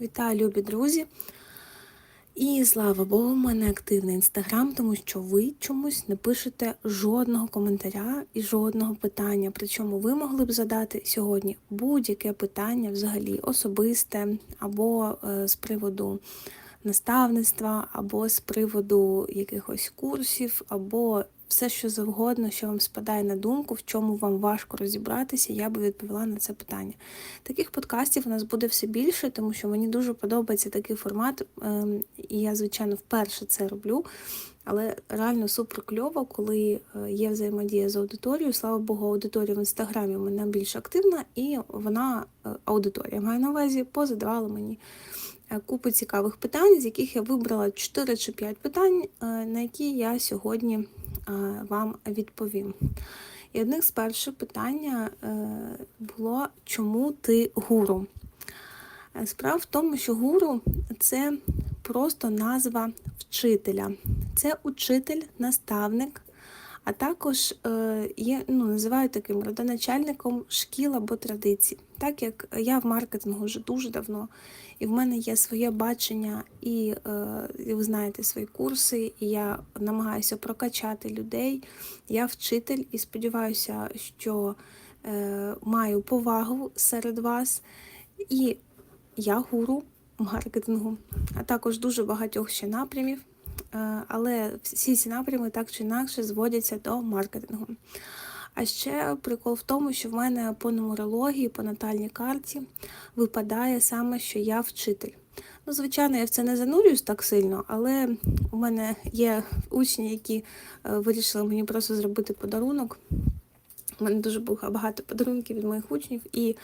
Вітаю, любі друзі! І слава Богу, в мене активний інстаграм, тому що ви чомусь не пишете жодного коментаря і жодного питання. Причому ви могли б задати сьогодні будь-яке питання, взагалі особисте, або е, з приводу наставництва, або з приводу якихось курсів, або все, що завгодно, що вам спадає на думку, в чому вам важко розібратися, я би відповіла на це питання. Таких подкастів у нас буде все більше, тому що мені дуже подобається такий формат, ем, і я, звичайно, вперше це роблю. Але реально супер кльово, коли е, є взаємодія з аудиторією. Слава Богу, аудиторія в інстаграмі мене більш активна, і вона е, аудиторія маю на увазі, позадавала мені е, купу цікавих питань, з яких я вибрала 4 чи 5 питань, на які я сьогодні вам відповім. І одне з перших питання було, чому ти гуру? Справа в тому, що гуру це просто назва вчителя. Це учитель, наставник, а також е, є, ну, називають таким родоначальником шкіл або традицій. Так як я в маркетингу вже дуже давно, і в мене є своє бачення, і, е, ви знаєте свої курси, і я намагаюся прокачати людей. Я вчитель і сподіваюся, що е, маю повагу серед вас. І я гуру маркетингу, а також дуже багатьох ще напрямів. Е, але всі ці напрями так чи інакше зводяться до маркетингу. А ще прикол в тому, що в мене по нумерології, по натальній карті випадає саме, що я вчитель. Ну, звичайно, я в це не занурююсь так сильно, але у мене є учні, які е, вирішили мені просто зробити подарунок. У мене дуже багато подарунків від моїх учнів, і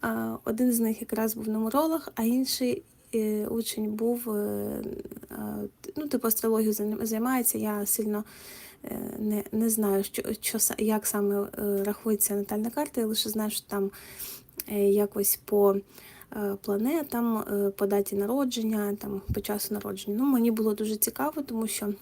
а, один з них якраз був нумеролог, а інший і учень був, е, ну, типу астрологію займається, я сильно е, не не знаю, що, що, як саме е, рахується натальна карта, я лише знаю, що там якось по планетам, по даті народження, там, по часу народження. Ну, Мені було дуже цікаво, тому що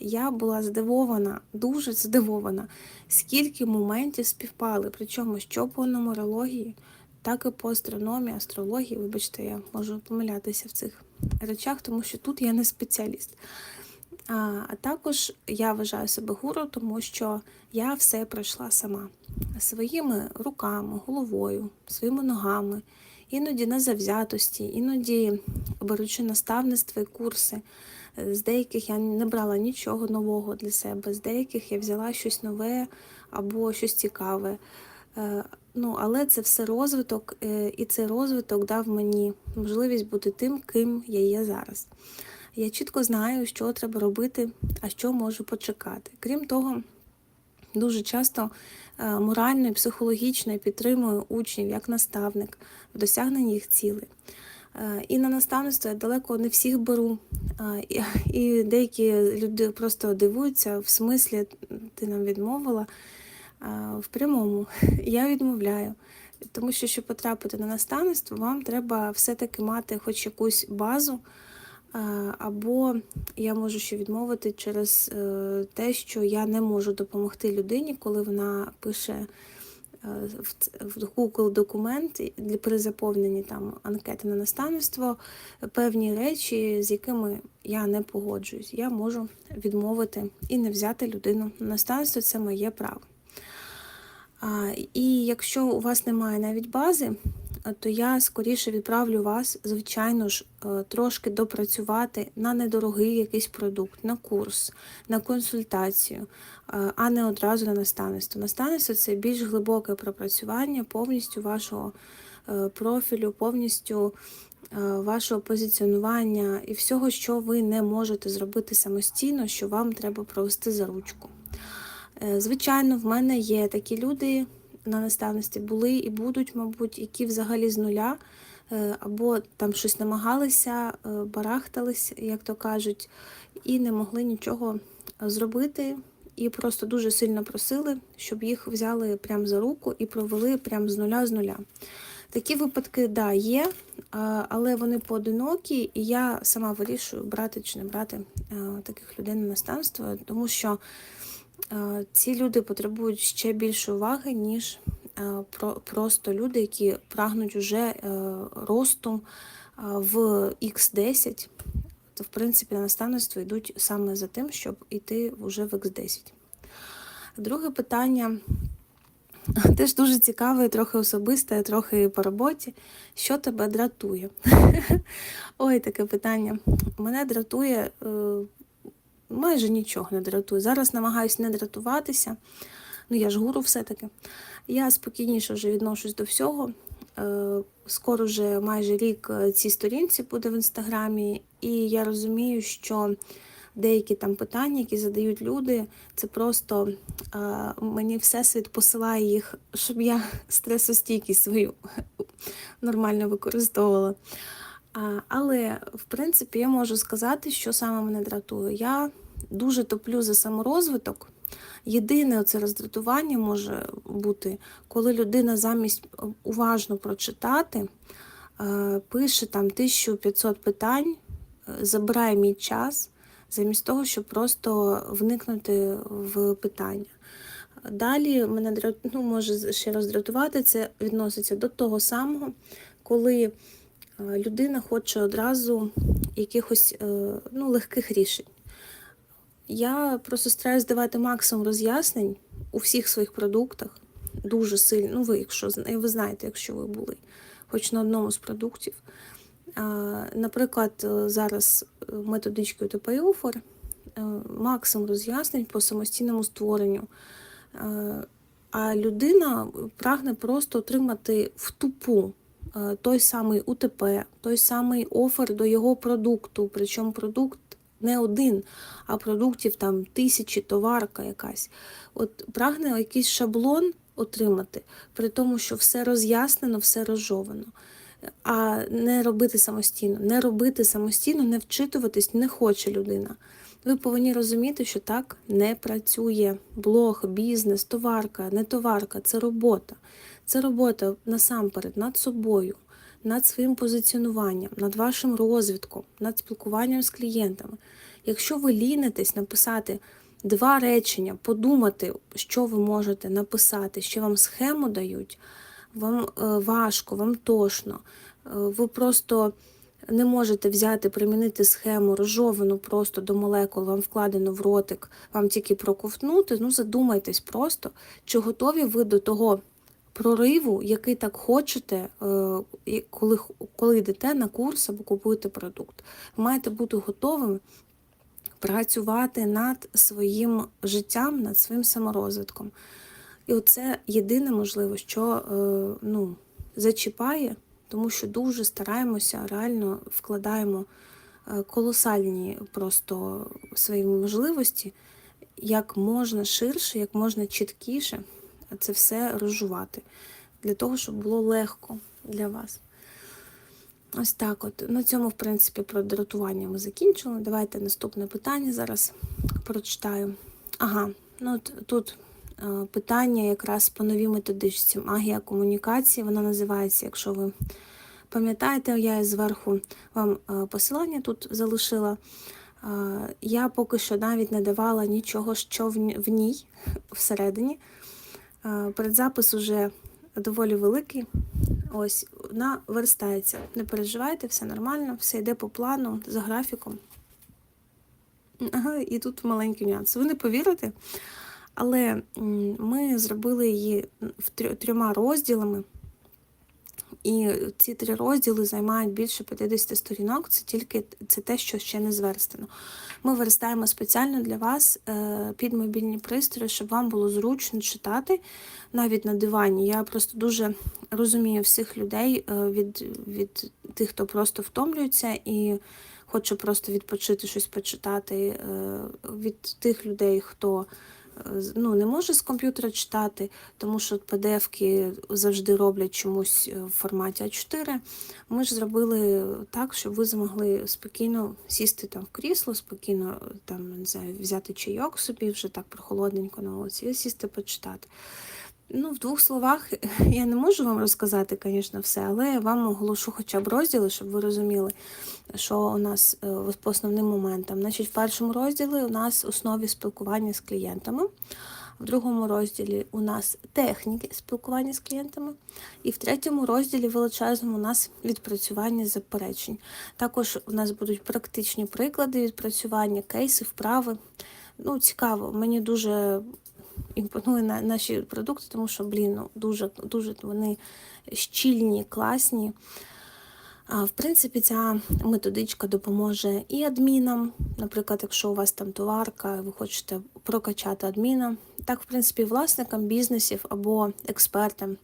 я була здивована, дуже здивована, скільки моментів співпали. Причому що по нумерології, так і по астрономії, астрології. Вибачте, я можу помилятися в цих речах, тому що тут я не спеціаліст. А також я вважаю себе гуру, тому що я все пройшла сама своїми руками, головою, своїми ногами, іноді на завзятості, іноді беручи наставництво і курси. З деяких я не брала нічого нового для себе, з деяких я взяла щось нове або щось цікаве. Е, ну, Але це все розвиток, е, і цей розвиток дав мені можливість бути тим, ким я є зараз. Я чітко знаю, що треба робити, а що можу почекати. Крім того, дуже часто е, морально і психологічно підтримую учнів як наставник в досягненні їх цілей. І на наставництво я далеко не всіх беру. І деякі люди просто дивуються, в смислі ти нам відмовила в прямому я відмовляю. Тому що, щоб потрапити на наставництво, вам треба все-таки мати хоч якусь базу, або я можу ще відмовити через е, те, що я не можу допомогти людині, коли вона пише е, в Google документ при заповненні там анкети на наставництво певні речі, з якими я не погоджуюсь. Я можу відмовити і не взяти людину на наставництво, це моє право. І якщо у вас немає навіть бази, то я скоріше відправлю вас, звичайно ж, е, трошки допрацювати на недорогий якийсь продукт, на курс, на консультацію, е, а не одразу на наставництво. Наставництво це більш глибоке пропрацювання повністю вашого е, профілю, повністю вашого позиціонування і всього, що ви не можете зробити самостійно, що вам треба провести за ручку. Е, звичайно, в мене є такі люди на наставності, були і будуть, мабуть, які взагалі з нуля е, або там щось намагалися, е, барахтались, як то кажуть, і не могли нічого зробити. І просто дуже сильно просили, щоб їх взяли прямо за руку і провели прямо з нуля з нуля. Такі випадки, да, є, але вони поодинокі, і я сама вирішую, брати чи не брати таких людей на наставство, тому що ці люди потребують ще більше уваги, ніж просто люди, які прагнуть уже е, росту, в X10, то в принципі на наставництво йдуть саме за тим, щоб йти вже в X10. Друге питання теж дуже цікаве, трохи особисте, трохи по роботі. Що тебе дратує? Ой, таке питання. Мене дратує е, майже нічого не дратує. Зараз намагаюся не дратуватися. Ну, я ж гуру все-таки. Я спокійніше вже відношусь до всього. Е, Скоро вже майже рік е, цій сторінці буде в інстаграмі, і я розумію, що деякі там питання, які задають люди, це просто е, мені всесвіт посилає їх, щоб я стресостійкість свою нормально використовувала. Але, в принципі, я можу сказати, що саме мене дратує. Я дуже топлю за саморозвиток. Єдине це роздратування може бути, коли людина замість уважно прочитати, е, пише там 1500 питань, е, забирає мій час, замість того, щоб просто вникнути в питання. Далі мене ну, може ще роздратувати, це відноситься до того самого, коли е, людина хоче одразу якихось е, ну, легких рішень. Я просто стараюсь давати максимум роз'яснень у всіх своїх продуктах. Дуже сильно. Ну, ви, якщо ви знаєте, якщо ви були хоч на одному з продуктів. Наприклад, е, зараз е, методички УТП і е, максимум роз'яснень по самостійному створенню. Е, А людина прагне просто отримати в тупу той самий УТП, той самий офер до його продукту. Причому продукт не один, а продуктів там тисячі, товарка якась. От прагне якийсь шаблон отримати, при тому, що все роз'яснено, все розжовано. А не робити самостійно. Не робити самостійно, не вчитуватись не хоче людина. Ви повинні розуміти, що так не працює. Блог, бізнес, товарка, не товарка це робота. Це робота насамперед над собою, над своїм позиціонуванням, над вашим розвитком, над спілкуванням з клієнтами. Якщо ви лінитесь написати два речення, подумати, що ви можете написати, що вам схему дають, вам е, важко, вам тошно, е, ви просто не можете взяти, примінити схему розжовану просто до молекул, вам вкладено в ротик, вам тільки проковтнути, ну задумайтесь просто, чи готові ви до того прориву, який так хочете, е, коли, коли йдете на курс або купуєте продукт. Ви маєте бути готовим працювати над своїм життям, над своїм саморозвитком. І оце єдине можливо, що е, ну, зачіпає, тому що дуже стараємося, реально вкладаємо е, колосальні просто свої можливості, як можна ширше, як можна чіткіше це все розжувати, для того, щоб було легко для вас. Ось так от. На цьому, в принципі, про дратування ми закінчили. Давайте наступне питання зараз прочитаю. Ага, ну от тут е, питання якраз по новій методичці. Магія комунікації, вона називається, якщо ви пам'ятаєте, я зверху вам е, посилання тут залишила. Е, Я поки що навіть не давала нічого, що в в ній всередині. Передзапис уже доволі великий. Ось, вона верстається. Не переживайте, все нормально, все йде по плану, за графіком. І тут маленький нюанс. Ви не повірите, але ми зробили її трьома розділами. І ці три розділи займають більше 50 сторінок. Це тільки це те, що ще не зверстано. Ми верстаємо спеціально для вас е, під мобільні пристрої, щоб вам було зручно читати навіть на дивані. Я просто дуже розумію всіх людей е, від, від тих, хто просто втомлюється і хоче просто відпочити щось почитати, е, від тих людей, хто ну, не може з комп'ютера читати, тому що PDF-ки завжди роблять чомусь е, в форматі А4. Ми ж зробили так, щоб ви змогли спокійно сісти там в крісло, спокійно там, не знаю, взяти чайок собі, вже так прохолодненько на вулиці, і сісти почитати. Ну, в двох словах я не можу вам розказати, звісно, все, але я вам оголошу хоча б розділи, щоб ви розуміли, що у нас е, по основним моментам. Значить, в першому розділі у нас основі спілкування з клієнтами. В другому розділі у нас техніки спілкування з клієнтами. І в третьому розділі величезному у нас відпрацювання заперечень. Також у нас будуть практичні приклади відпрацювання, кейси, вправи. Ну, цікаво, мені дуже імпонує на наші продукти, тому що, блін, ну, дуже, дуже вони щільні, класні. А, В принципі, ця методичка допоможе і адмінам. Наприклад, якщо у вас там товарка, ви хочете прокачати адміна, так, в принципі, власникам бізнесів або експертам,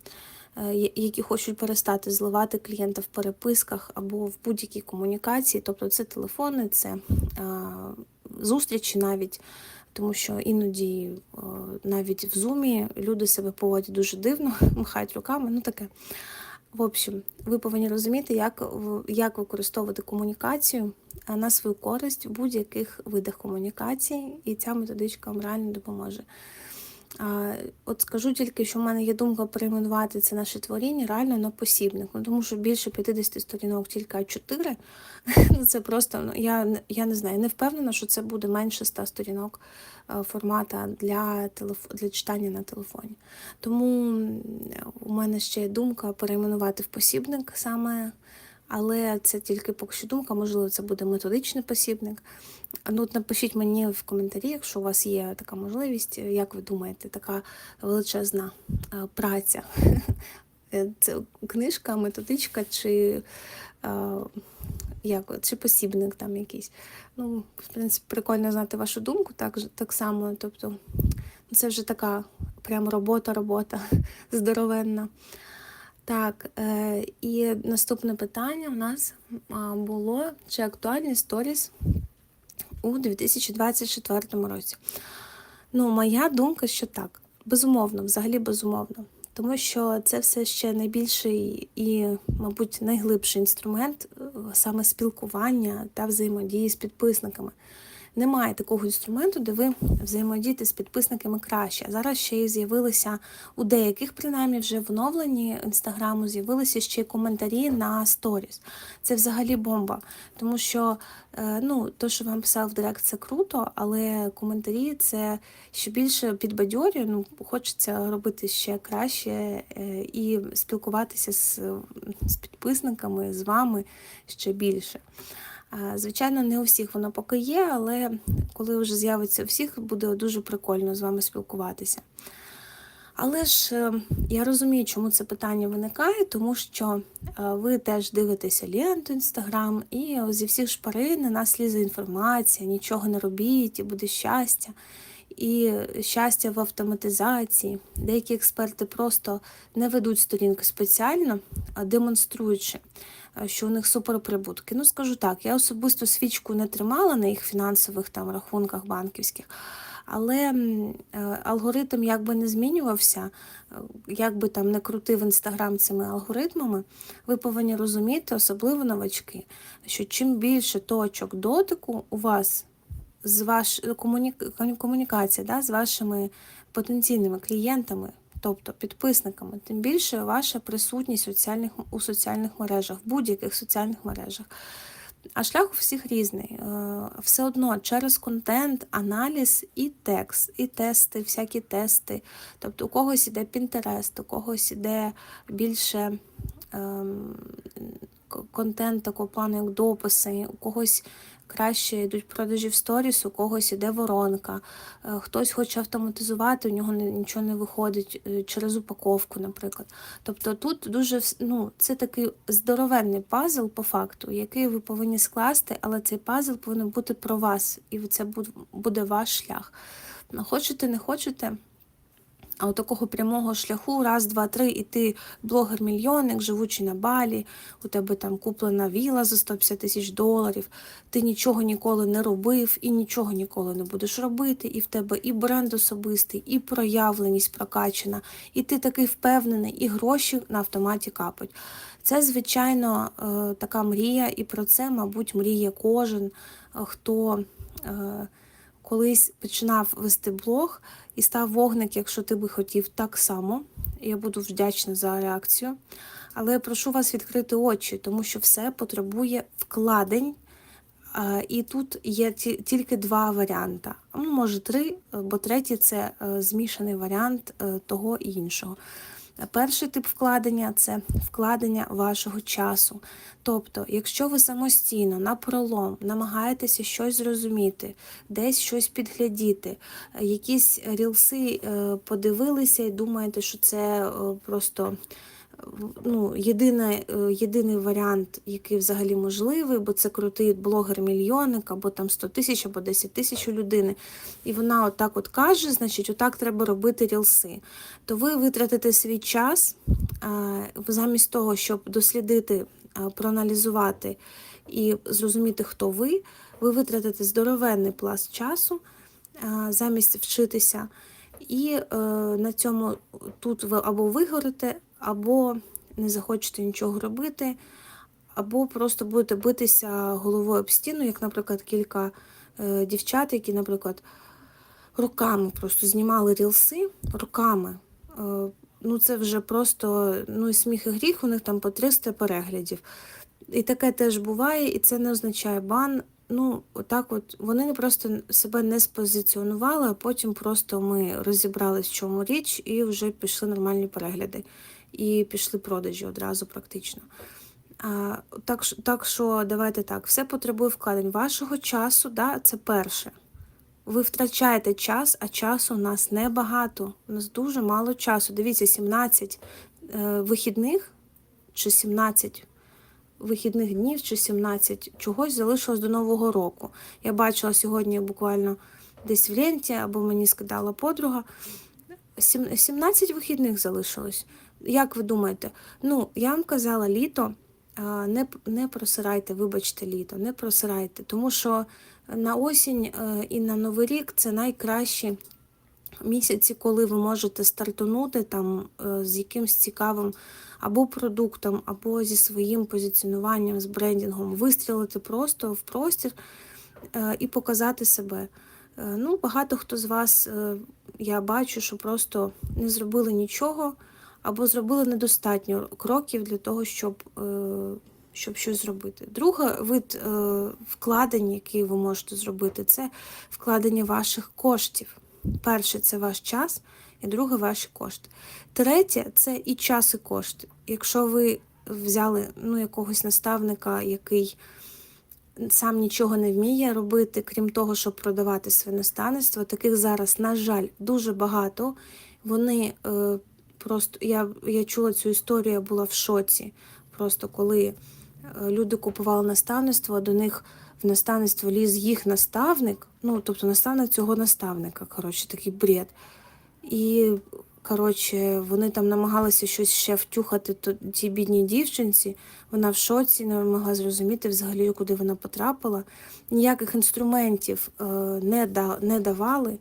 е, які хочуть перестати зливати клієнта в переписках або в будь-якій комунікації, тобто це телефони, це зустрічі навіть. Тому що іноді е, навіть в зумі люди себе поводять дуже дивно, махають руками, ну таке. В общем, ви повинні розуміти, як, як використовувати комунікацію на свою користь в будь-яких видах комунікації, і ця методичка вам реально допоможе. От скажу тільки, що в мене є думка перейменувати це наше творіння реально на посібник. Ну, тому що більше 50 сторінок тільки А4. Ну, це просто, ну, я, я не знаю, не впевнена, що це буде менше 100 сторінок е, формата для, телеф... для читання на телефоні. Тому у мене ще є думка перейменувати в посібник саме. Але це тільки поки що думка, можливо, це буде методичний посібник. Ну, от напишіть мені в коментарі, якщо у вас є така можливість, як ви думаєте, така величезна е, праця. Е, Це книжка, методичка чи, е, як, чи посібник там якийсь. Ну, в принципі, прикольно знати вашу думку, так, так само. Тобто, це вже така прям робота, робота здоровенна. Так, е, і наступне питання в нас було: чи актуальні сторіс у 2024 році? Ну, моя думка, що так. Безумовно, взагалі безумовно. Тому що це все ще найбільший і, мабуть, найглибший інструмент е, саме спілкування та взаємодії з підписниками. Немає такого інструменту, де ви взаємодієте з підписниками краще. Зараз ще й з'явилися у деяких, принаймні, вже в оновленні інстаграму з'явилися ще й коментарі на сторіс. Це взагалі бомба. Тому що е, ну, то, що вам писав в Директ, це круто, але коментарі це ще більше підбадьорює. Ну, хочеться робити ще краще е, і спілкуватися з, з підписниками, з вами ще більше. Звичайно, не у всіх воно поки є, але коли вже з'явиться у всіх, буде дуже прикольно з вами спілкуватися. Але ж е, я розумію, чому це питання виникає, тому що е, ви теж дивитеся ленту інстаграм, і зі всіх шпарин на нас лізе інформація, нічого не робіть, і буде щастя. І щастя в автоматизації. Деякі експерти просто не ведуть сторінки спеціально, демонструючи, що у них суперприбутки. Ну, скажу так, я особисто свічку не тримала на їх фінансових там рахунках банківських. Але е, алгоритм якби не змінювався, е, як би там не крутив інстаграм цими алгоритмами, ви повинні розуміти, особливо новачки, що чим більше точок дотику у вас з ваш комуні- комунікація да, з вашими потенційними клієнтами, тобто підписниками, тим більше ваша присутність у соціальних, у соціальних мережах, в будь-яких соціальних мережах. А шлях у всіх різний. Е, Все одно через контент, аналіз і текст, і тести, всякі тести. Тобто у когось іде Пінтерест, у когось іде більше ем, контент такого плану, як дописи, у когось краще йдуть продажі в сторіс, у когось іде воронка. Е, Хтось хоче автоматизувати, у нього нічого не виходить е, через упаковку, наприклад. Тобто тут дуже ну, це такий здоровенний пазл по факту, який ви повинні скласти, але цей пазл повинен бути про вас, і це буде ваш шлях. Хочете, не хочете. А от такого прямого шляху, раз, два, три, і ти блогер-мільйонник, живучий на балі, у тебе там куплена віла за 150 тисяч доларів, ти нічого ніколи не робив і нічого ніколи не будеш робити, і в тебе і бренд особистий, і проявленість прокачана, і ти такий впевнений, і гроші на автоматі капать. Це, звичайно, е, така мрія, і про це, мабуть, мріє кожен, е, хто. е, колись починав вести блог і став вогник, якщо ти би хотів так само. Я буду вдячна за реакцію. Але я прошу вас відкрити очі, тому що все потребує вкладень, І тут є тільки два варіанти. Ну, може, три, бо третій це е, змішаний варіант е, того і іншого. Перший тип вкладення це вкладення вашого часу. Тобто, якщо ви самостійно напролом намагаєтеся щось зрозуміти, десь щось підглядіти, якісь рілси е, подивилися і думаєте, що це е, просто ну, єдине, е, єдиний варіант, який взагалі можливий, бо це крутий блогер-мільйонник, або там 100 тисяч, або 10 тисяч у людини. І вона отак от каже, значить, отак треба робити рілси. То ви витратите свій час е, замість того, щоб дослідити, е, проаналізувати і зрозуміти, хто ви, ви витратите здоровенний пласт часу замість вчитися. І е, на цьому тут ви або вигорите, або не захочете нічого робити, або просто будете битися головою об стіну, як, наприклад, кілька е, дівчат, які, наприклад, руками просто знімали рілси руками. Е, ну, це вже просто ну, сміх і гріх, у них там по 300 переглядів. І таке теж буває, і це не означає бан. Ну, отак от вони просто себе не спозиціонували, а потім просто ми розібрались, в чому річ, і вже пішли нормальні перегляди. І пішли продажі одразу практично. А, так, так що давайте так, все потребує вкладень вашого часу, да, це перше. Ви втрачаєте час, а часу у нас небагато. У нас дуже мало часу. Дивіться, 17 е, вихідних чи 17 вихідних днів чи 17 чогось залишилось до Нового року. Я бачила сьогодні буквально десь в ленті, або мені сказала подруга. сім- 17 вихідних залишилось. Як ви думаєте? Ну, я вам казала літо. Не, не просирайте, вибачте, літо, не просирайте, тому що на осінь е, і на Новий рік це найкращі місяці, коли ви можете стартанути там е, з якимсь цікавим або продуктом, або зі своїм позиціонуванням, з брендінгом, вистрілити просто в простір е, і показати себе. Ну, багато хто з вас, я бачу, що просто не зробили нічого, або зробили недостатньо кроків для того, щоб, е, щоб щось зробити. Другий вид е, вкладень, який ви можете зробити, це вкладення ваших коштів. Перше це ваш час, і друге ваші кошти. Третє це і час, і кошти. Якщо ви взяли ну, якогось наставника, який сам нічого не вміє робити, крім того, щоб продавати своє наставництво, таких зараз, на жаль, дуже багато. Вони е, просто я, я чула цю історію, я була в шоці. Просто коли е, люди купували наставництво, а до них в наставництво ліз їх наставник, ну тобто наставник цього наставника. Коротше, такий бред. І коротше, вони там намагалися щось ще втюхати тій бідній дівчинці. Вона в шоці, не могла зрозуміти взагалі, куди вона потрапила. Ніяких інструментів е, не, да, не давали,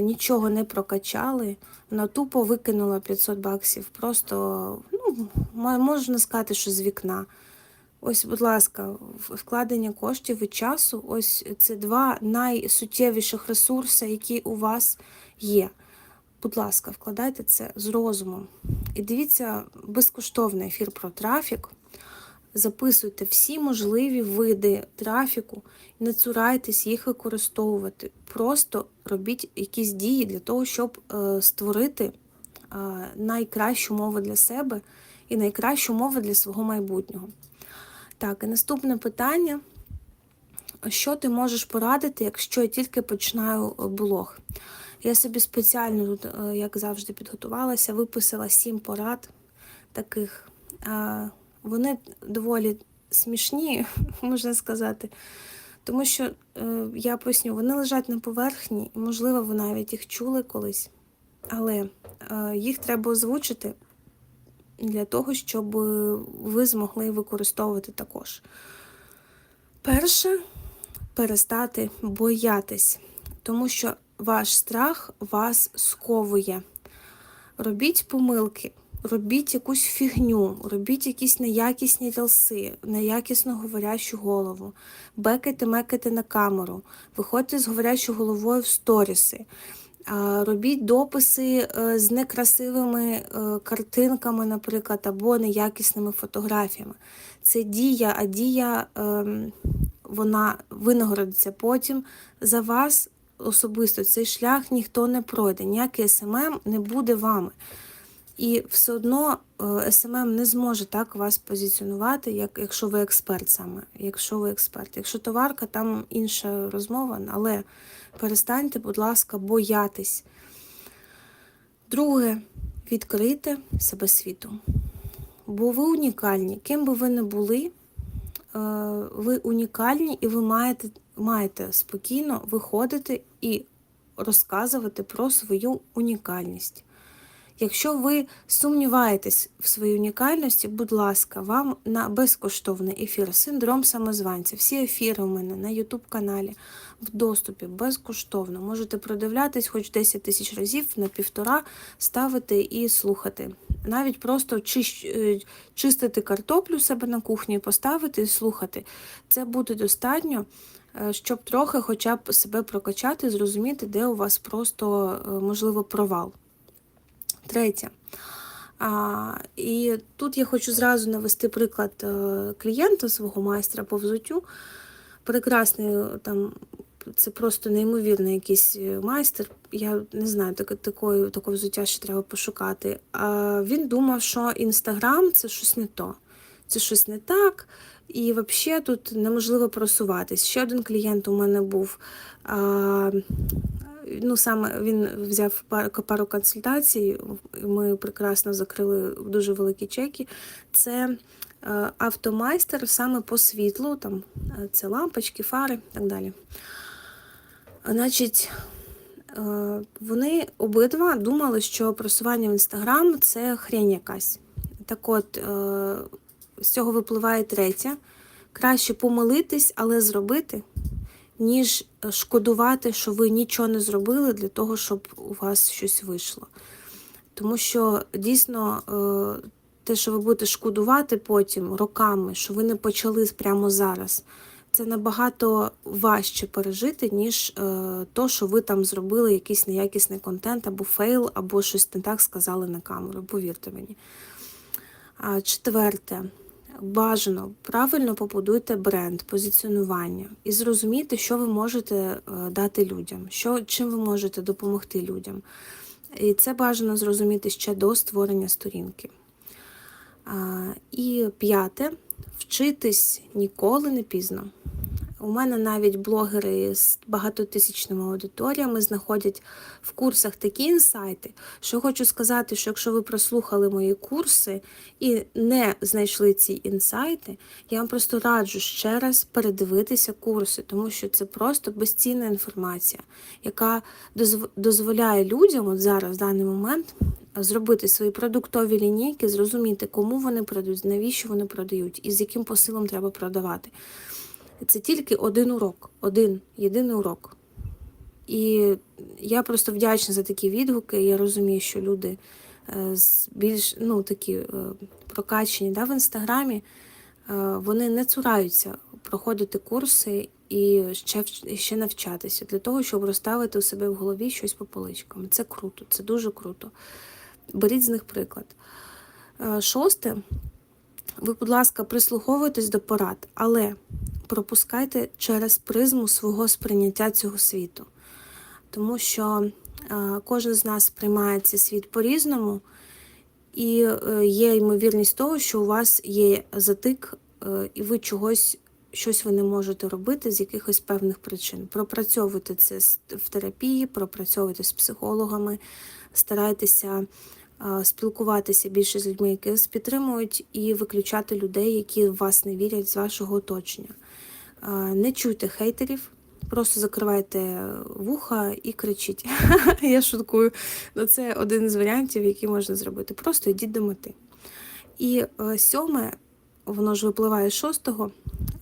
нічого не прокачали. Вона тупо викинула 500 баксів. Просто ну, можна сказати, що з вікна. Ось, будь ласка, вкладення коштів і часу ось це два найсуттєвіших ресурси, які у вас є. Будь ласка, вкладайте це з розумом. І дивіться безкоштовний ефір про трафік. Записуйте всі можливі види трафіку, не цурайтесь їх використовувати. Просто робіть якісь дії для того, щоб е, створити е, найкращу мову для себе і найкращу мову для свого майбутнього. Так, і наступне питання. Що ти можеш порадити, якщо я тільки починаю е, блог? Я собі спеціально тут, як завжди, підготувалася, виписала сім порад таких. Вони доволі смішні, можна сказати. Тому що е, я поясню, вони лежать на поверхні, і, можливо, ви навіть їх чули колись, але е, їх треба озвучити для того, щоб е, ви змогли використовувати також. Перше перестати боятись, тому що ваш страх вас сковує. Робіть помилки, робіть якусь фігню, робіть якісь неякісні рілси, неякісно говорящу голову, бекайте, мекайте на камеру, виходьте з говорящою головою в сторіси. Робіть дописи е, з некрасивими е, картинками, наприклад, або неякісними фотографіями. Це дія, а дія ем, вона винагородиться потім за вас особисто. Цей шлях ніхто не пройде, ніякий СММ не буде вами. І все одно е, СММ не зможе так вас позиціонувати, як якщо ви експерт саме. Якщо ви експерт. Якщо товарка, там інша розмова, але перестаньте, будь ласка, боятись. Друге, відкрийте себе світу. Бо ви унікальні. Ким би ви не були, е, ви унікальні і ви маєте, маєте спокійно виходити і розказувати про свою унікальність. Якщо ви сумніваєтесь в своїй унікальності, будь ласка, вам на безкоштовний ефір Синдром самозванця. Всі ефіри у мене на YouTube каналі в доступі безкоштовно. Можете продивлятись хоч 10 тисяч разів на півтора, ставити і слухати. Навіть просто е, чистити картоплю себе на кухні, поставити і слухати. Це буде достатньо. е, Щоб трохи хоча б себе прокачати, зрозуміти, де у вас просто е, можливо провал. Третє. А, І тут я хочу зразу навести приклад е, клієнта свого майстра по взуттю. Прекрасний е, там, це просто неймовірний якийсь е, майстер. Я не знаю, таке, такої, такого взуття ще треба пошукати. А він думав, що Інстаграм це щось не то. Це щось не так, і взагалі тут неможливо просуватись. Ще один клієнт у мене був. А, ну саме він взяв пару, консультацій. Ми прекрасно закрили дуже великі чеки. Це е, автомайстер саме по світлу, там е, це лампочки, фари і так далі. Значить, е, вони обидва думали, що просування в інстаграм це хрень якась. Так от, з цього випливає третє. Краще помилитись, але зробити ніж е, шкодувати, що ви нічого не зробили для того, щоб у вас щось вийшло. Тому що дійсно е, те, що ви будете шкодувати потім роками, що ви не почали прямо зараз, це набагато важче пережити, ніж е, то, що ви там зробили якийсь неякісний контент або фейл, або щось не так сказали на камеру. Повірте мені. Четверте бажано правильно побудуйте бренд, позиціонування і зрозуміти, що ви можете е, дати людям, що, чим ви можете допомогти людям. І це бажано зрозуміти ще до створення сторінки. І п'яте вчитись ніколи не пізно. У мене навіть блогери з багатотисячними аудиторіями знаходять в курсах такі інсайти, що хочу сказати, що якщо ви прослухали мої курси і не знайшли ці інсайти, я вам просто раджу ще раз передивитися курси, тому що це просто безцінна інформація, яка дозволяє людям от зараз в даний момент зробити свої продуктові лінійки, зрозуміти, кому вони продають, навіщо вони продають і з яким посилом треба продавати. Це тільки один урок, один єдиний урок. І я просто вдячна за такі відгуки. Я розумію, що люди е, більш ну, такі е, прокачені да, в інстаграмі, е, вони не цураються проходити курси і ще ще навчатися для того, щоб розставити у себе в голові щось по поличкам. Це круто, це дуже круто. Беріть з них приклад. Шосте, ви, будь ласка, прислуховуйтесь до порад, але пропускайте через призму свого сприйняття цього світу. Тому що е, кожен з нас сприймає цей світ по-різному, і е, є ймовірність того, що у вас є затик, е, і ви чогось, щось ви не можете робити з якихось певних причин. Пропрацьовуйте це в терапії, пропрацьовуйте з психологами, старайтеся спілкуватися більше з людьми, які вас підтримують, і виключати людей, які в вас не вірять з вашого оточення. Не чуйте хейтерів, просто закривайте вуха і кричіть. Я шуткую. Ну, Це один з варіантів, який можна зробити. Просто йдіть до мети. І е, сьоме, воно ж випливає шостого.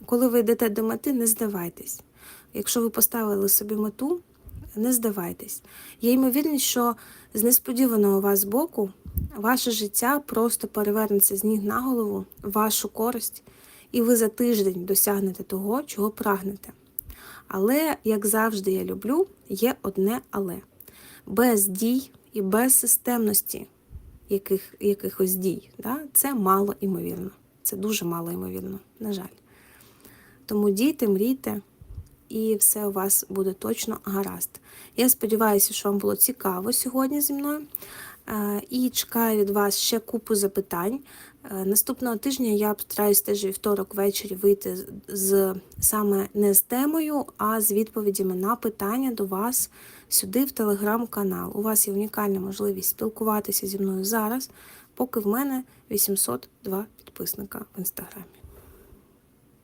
Коли ви йдете до мети, не здавайтесь. Якщо ви поставили собі мету, не здавайтесь. Є ймовірність, що з несподіваного вас боку ваше життя просто перевернеться з ніг на голову, в вашу користь, і ви за тиждень досягнете того, чого прагнете. Але, як завжди, я люблю, є одне але. Без дій і без системності яких, якихось дій. Да? Це мало імовірно. Це дуже мало ймовірно, на жаль. Тому дійте, мрійте, і все у вас буде точно гаразд. Я сподіваюся, що вам було цікаво сьогодні зі мною. Е, І чекаю від вас ще купу запитань. Е, Наступного тижня я постараюсь теж вівторок ввечері вийти з- саме не з темою, а з відповідями на питання до вас сюди, в телеграм-канал. У вас є унікальна можливість спілкуватися зі мною зараз, поки в мене 802 підписника в інстаграмі.